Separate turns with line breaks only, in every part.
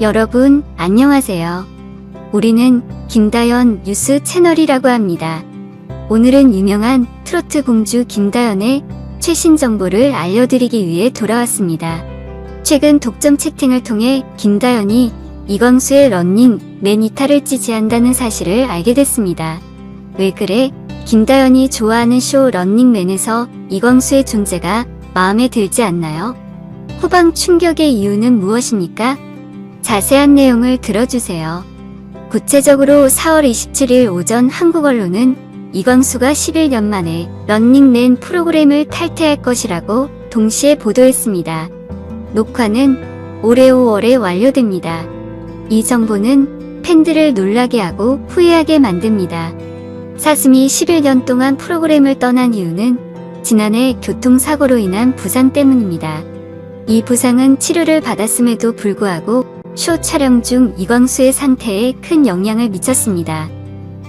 여러분, 안녕하세요. 우리는 김다연 뉴스 채널이라고 합니다. 오늘은 유명한 트로트 공주 김다연의 최신 정보를 알려드리기 위해 돌아왔습니다. 최근 독점 채팅을 통해 김다연이 이광수의 런닝 맨 이탈을 지지한다는 사실을 알게 됐습니다. 왜 그래? 김다연이 좋아하는 쇼 런닝맨에서 이광수의 존재가 마음에 들지 않나요? 후방 충격의 이유는 무엇입니까? 자세한 내용을 들어주세요. 구체적으로 4월 27일 오전 한국 언론은 이광수가 11년 만에 런닝맨 프로그램을 탈퇴할 것이라고 동시에 보도했습니다. 녹화는 올해 5월에 완료됩니다. 이 정보는 팬들을 놀라게 하고 후회하게 만듭니다. 사슴이 11년 동안 프로그램을 떠난 이유는 지난해 교통사고로 인한 부상 때문입니다. 이 부상은 치료를 받았음에도 불구하고 쇼 촬영 중 이광수의 상태에 큰 영향을 미쳤습니다.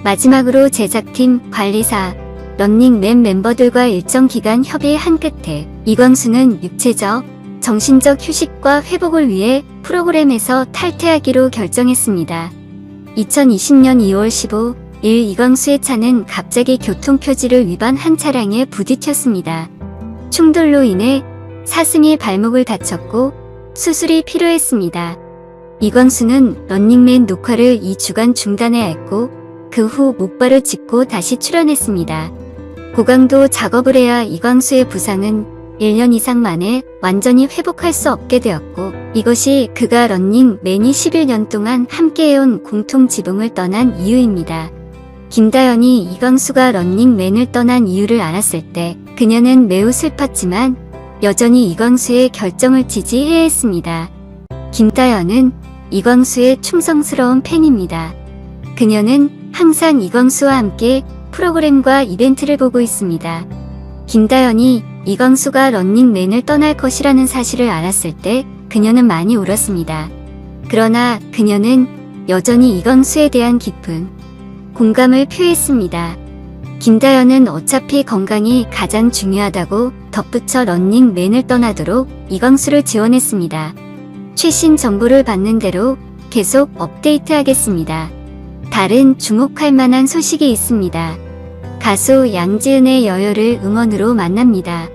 마지막으로 제작팀, 관리사, 런닝맨 멤버들과 일정 기간 협의한 끝에 이광수는 육체적, 정신적 휴식과 회복을 위해 프로그램에서 탈퇴하기로 결정했습니다. 2020년 2월 15일 이광수의 차는 갑자기 교통표지를 위반한 차량에 부딪혔습니다. 충돌로 인해 사슴이 발목을 다쳤고 수술이 필요했습니다. 이광수는 런닝맨 녹화를 2주간 중단해야 했고 그 후 목발을 짚고 다시 출연했습니다. 고강도 작업을 해야 이광수의 부상은 1년 이상 만에 완전히 회복할 수 없게 되었고 이것이 그가 런닝맨이 11년 동안 함께해온 공통 지붕을 떠난 이유입니다. 김다연이 이광수가 런닝맨을 떠난 이유를 알았을 때 그녀는 매우 슬펐지만 여전히 이광수의 결정을 지지해야 했습니다. 김다연은 이광수의 충성스러운 팬입니다. 그녀는 항상 이광수와 함께 프로그램과 이벤트를 보고 있습니다. 김다연이 이광수가 런닝맨을 떠날 것이라는 사실을 알았을 때 그녀는 많이 울었습니다. 그러나 그녀는 여전히 이광수에 대한 깊은 공감을 표했습니다. 김다연은 어차피 건강이 가장 중요하다고 덧붙여 런닝맨을 떠나도록 이광수를 지원했습니다. 최신 정보를 받는 대로 계속 업데이트하겠습니다. 다른 주목할 만한 소식이 있습니다. 가수 양지은의 여여를 음원으로 만납니다.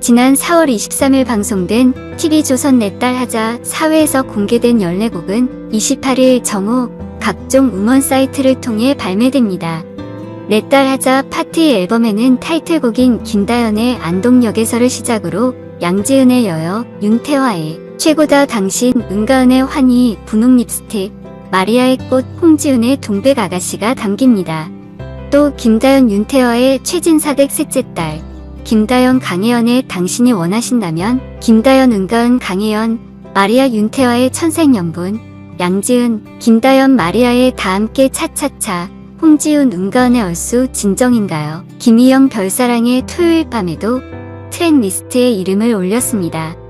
지난 4월 23일 방송된 TV조선 내 딸 하자 사회에서 공개된 14곡은 28일 정오 각종 음원 사이트를 통해 발매됩니다. 내 딸 하자 파티 앨범에는 타이틀곡인 김다연의 안동역에서를 시작으로 양지은의 여여, 윤태화의 최고다 당신, 은가은의 환희, 분홍 립스틱, 마리아의 꽃, 홍지은의 동백 아가씨가 담깁니다. 또 김다연 윤태화의 최진사댁 셋째 딸, 김다연 강혜연의 당신이 원하신다면, 김다연 은가은 강혜연, 마리아 윤태화의 천생연분, 양지은, 김다연 마리아의 다함께 차차차, 홍지훈 은가은의 얼쑤 진정인가요? 김희영 별사랑의 토요일 밤에도 트랙 리스트에 이름을 올렸습니다.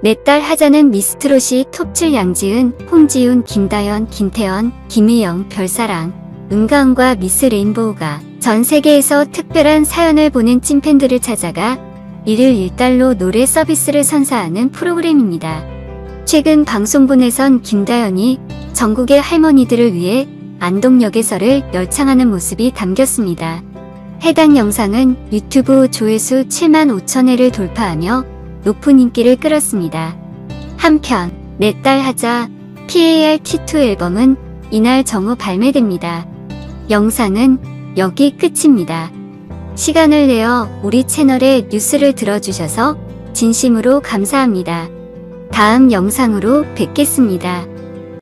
내 딸 하자는 미스트롯이 톱7 양지은, 홍지훈, 김다연, 김태연, 김희영, 별사랑, 은가은과 미스 레인보우가 전 세계에서 특별한 사연을 보낸 찐팬들을 찾아가 일일 일달로 노래 서비스를 선사하는 프로그램입니다. 최근 방송분에선 김다연이 전국의 할머니들을 위해 안동역에서를 열창하는 모습이 담겼습니다. 해당 영상은 유튜브 조회수 7만 5천회를 돌파하며 높은 인기를 끌었습니다. 한편 내 딸 하자 PAR T2 앨범은 이날 정오 발매됩니다. 영상은 여기 끝입니다. 시간을 내어 우리 채널의 뉴스를 들어주셔서 진심으로 감사합니다. 다음 영상으로 뵙겠습니다.